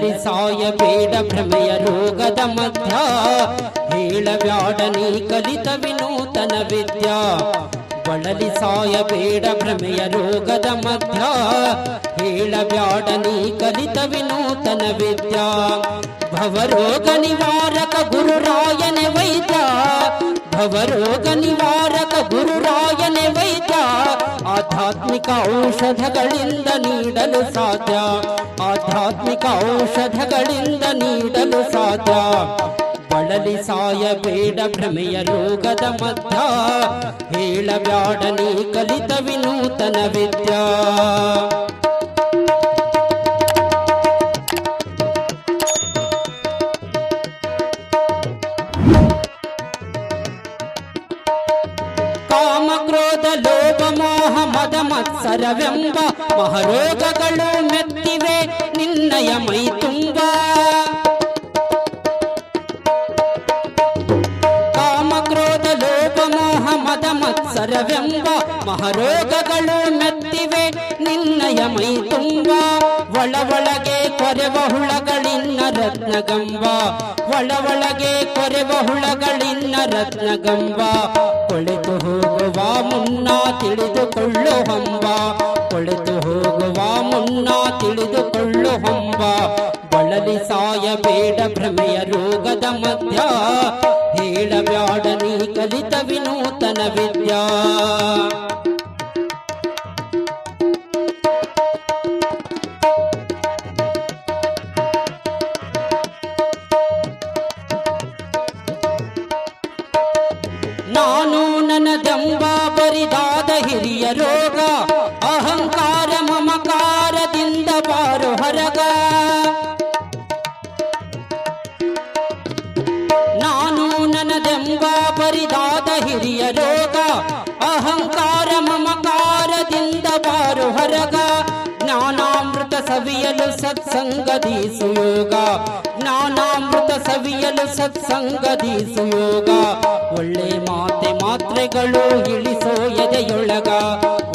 ಬಳಲಿ ಸಾಯಬೇಡ ಭ್ರಮೆಯ ರೋಗದ ಮಧ್ಯ ಹೇಳಬ್ಯಾಡ ನೀ ಕಲಿತ ವಿನೂತನ ವಿದ್ಯಾ ಬಳಲಿ ಸಾಯಬೇಡ ಭ್ರಮೆಯ ರೋಗದ ಮಧ್ಯ ಹೇಳಬ್ಯಾಡ ನೀ ಕಲಿತ ವಿನೂತನ ವಿದ್ಯಾ ಭವರೋಗ ನಿವಾರಕ ಗುರುರಾಯನೆ ವೈದ್ಯ ಭವರೋಗ ನಿವಾರಕ ಗುರುರಾಯನೆ ವೈದ್ಯ ಆಧ್ಯಾತ್ಮಿಕ ಔಷಧಗಳಿಂದ ನೀಡಲು ಸಾಧ್ಯ. ಆಧ್ಯಾತ್ಮಿಕ ಔಷಧಗಳಿಂದ ನೀಡಲು ಸಾಧ್ಯ. ಬಳಲಿ ಸಾಯಬೇಡ ಭ್ರಮೆಯ ರೋಗದ ಮಧ್ಯ. ಹೇಳಬ್ಯಾಡ ನೀ ಕಲಿತ ವಿನೂತನ ವಿದ್ಯಾ. ಕಾಮ ಕ್ರೋಧ ಲೋಭ ಮೋಹ ಮದ ಮತ್ಸರವೆಂಬ ಮಹರೋಗಗಳು ಮೆತ್ತಿವೆ ನಿನ್ನಯ ಮೈ ತುಂಬ ಕಾಮ ಕ್ರೋಧ ಲೋಭ ಮೋಹ ಮದ ಮತ್ಸರವೆಂಬ ಮಹರೋಗಗಳು ಮೆತ್ತಿವೆ ನಿನ್ನಯ ಮೈ ತುಂಬ ಒಳ ಒಳಗೆ ಕೊರೆವ ಹುಳಗಳಿನ್ನ ರತ್ನಗಂಬ. ಒಳ ಒಳಗೆ ಕೊರೆವ ಹುಳಗಳಿನ್ನ ರತ್ನಗಂಬ. ಕೊಳೆತು ಹೋಗುವ ಮುನ್ನ ತಿಳಿದುಕೊಳ್ಳು ಹಂಬ. ಕೊಳೆತು ಹೋಗುವ ಮುನ್ನ ತಿಳಿದುಕೊಳ್ಳು ಹಂಬ. ಬಳಲಿ ಸಾಯಬೇಡ ಭ್ರಮೆಯ ರೋಗದ ಮಧ್ಯ. ಹೇಳಬ್ಯಾಡ ನೀ ಕಲಿತ ವಿನೂತನ ವಿದ್ಯಾ. ನನದೆಂಬ ಬರಿದಾದ ಹಿರಿಯ ರೋಗ, ಅಹಂಕಾರ ಮಮಕಾರದಿಂದ ಬಾರು ಹೊರಗ. ನಾನು ನನದೆಂಬ ಬರಿದಾದ ಹಿರಿಯ ರೋಗ, ಅಹಂಕಾರ ಮಮಕಾರದಿಂದ ಬಾರು ಹೊರಗ. ಜ್ಞಾನಾಮೃತ ಸವಿಯಲು ಸತ್ಸಂಗದಿ ಸುಯೋಗ ಸವಿಯಲು ಸತ್ಸಂಗದಿ ಸುಯೋಗ. ಒಳ್ಳೆ ಮಾತೆ ಮಾತ್ರೆಗಳು ಇಳಿಸೋ ಎದೆಯೊಳಗ.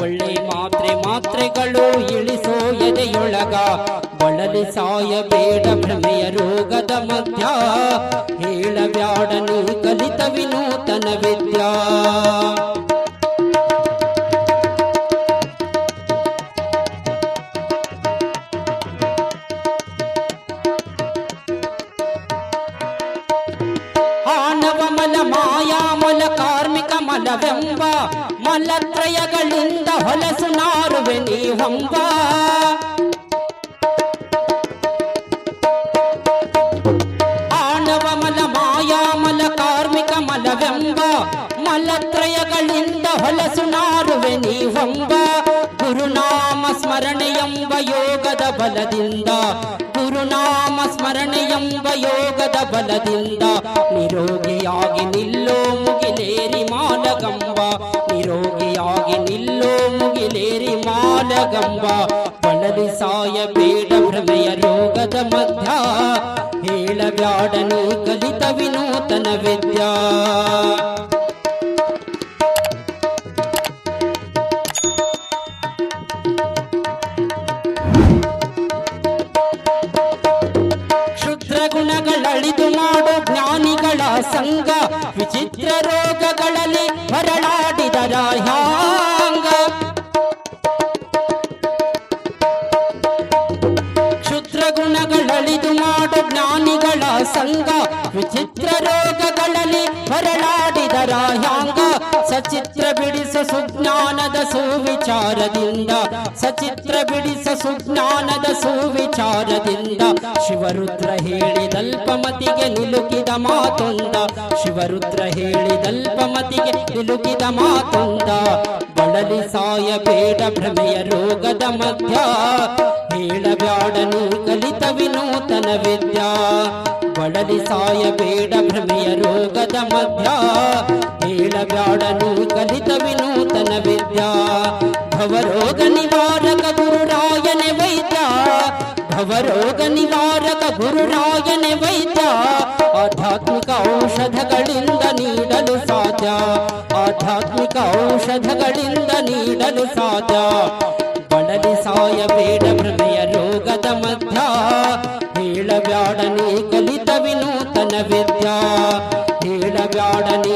ಒಳ್ಳೆ ಮಾತ್ರೆ ಮಾತ್ರೆಗಳು ಇಳಿಸೋ ಎದೆಯೊಳಗ. ಬಳಲಿ ಸಾಯಬೇಡ ಭ್ರಮೆಯ ರೋಗದ ಮಧ್ಯ. ಹೇಳಬ್ಯಾಡ ನೀ ಕಲಿತ ವಿನೂತನ ವಿದ್ಯಾ. ಕಾರ್ಮಿಕ ಮಲತ್ರಯಗಳಿಂದ ಹೊಲಸು ನಾರುವೆ ನೀ ಹೊಂಬ. ಆಣವ ಮಲ ಮಾಯಾಮಲ ಕಾರ್ಮಿಕ ಮಲವೆಂಬ, ಮಲತ್ರಯಗಳಿಂದ ಹೊಲಸು ನಾರುವೆ ನೀ ಹೊಂಬ. ಗುರುನಾಮ ಸ್ಮರಣೆ ಎಂಬ ಯೋಗದ ಬಲದಿಂದ, ಗುರುನಾಮ ಸ್ಮರಣೆ ಎಂಬ ಯೋಗದ ಬಲದಿಂದ, ನಿರೋಗಿಯಾಗಿ ನಿಲ್ಲೋ ಮಾಲಗಂಬ ಬಳಲಿ ಸಾಯಬೇಡ ಭ್ರಮೆಯ ರೋಗದ ಮಧ್ಯ ಹೇಳಬ್ಯಾಡನು ಕಲಿತ ವಿನೂತನ ವಿದ್ಯಾ. ಕ್ಷುದ್ರ ಗುಣಗಳಳಿದು ಮಾಡೋ ಜ್ಞಾನಿಗಳ ಸಂಘ, ವಿಚಿತ್ರ ಗುಣಗಳಳಿದು ಮಾಡೋ ಜ್ಞಾನಿಗಳ ಸಂಘ ವಿಚಿತ್ರ ರೋಗಗಳಲ್ಲಿ ಹೊರಳಾಡಿದರ ಹ್ಯಾಂಗ ಸಚಿತ್ರ ಬಿಡಿಸ ಸುಜ್ಞಾನದ ಸುವಿಚಾರದಿಂದ, ಸಚಿತ್ರ ಬಿಡಿಸ ಸುಜ್ಞಾನದ ಸುವಿಚಾರದಿಂದ, ಶಿವರುದ್ರ ಹೇಳಿದಲ್ಪಮತಿಗೆ ನಿಲುಕಿದ ಮಾತೊಂದ, ಶಿವರುದ್ರ ಹೇಳಿದಲ್ಪಮತಿಗೆ ನಿಲುಕಿದ ಮಾತೊಂದ, ಬಳಲಿ ಸಾಯಬೇಡ ಭ್ರಮೆಯ ರೋಗದ ಮಧ್ಯ ಹೇಳಬ್ಯಾಡನು ಕಲಿತ ವಿನೂತನ ವಿದ್ಯಾ. ಬಳಲಿ ಸಾಯಬೇಡ ಭ್ರಮೆಯ ರೋಗದ ಮಧ್ಯ ಹೇಳಬ್ಯಾಡ ನೀ ಕಲಿತ ವಿನೂತನ ವಿದ್ಯಾ ಭವರೋಗ ನಿವಾರಕ ಗುರುರಾಯನೆ ವೈದ್ಯ ಭವರೋಗ ನಿವಾರಕ ಗುರುರಾಯನೆ ವೈದ್ಯ ಆಧ್ಯಾತ್ಮಿಕ ಔಷಧಗಳಿಂದ ನೀಡಲು ಸಾಧ್ಯ ಆಧ್ಯಾತ್ಮಿಕ ಔಷಧಗಳಿಂದ ನೀಡಲು ಸಾಧ್ಯ ಬಳಲಿ ಸಾಯಬೇಡ ಭ್ರಮೆಯ ರೋಗದ ಮಧ್ಯ ಹೇಳ ಹೇಳಬ್ಯಾಡ ನೀ ಕಲಿತ ವಿನೂತನ ವಿದ್ಯಾ ಹೇಳಬ್ಯಾಡ ನೀ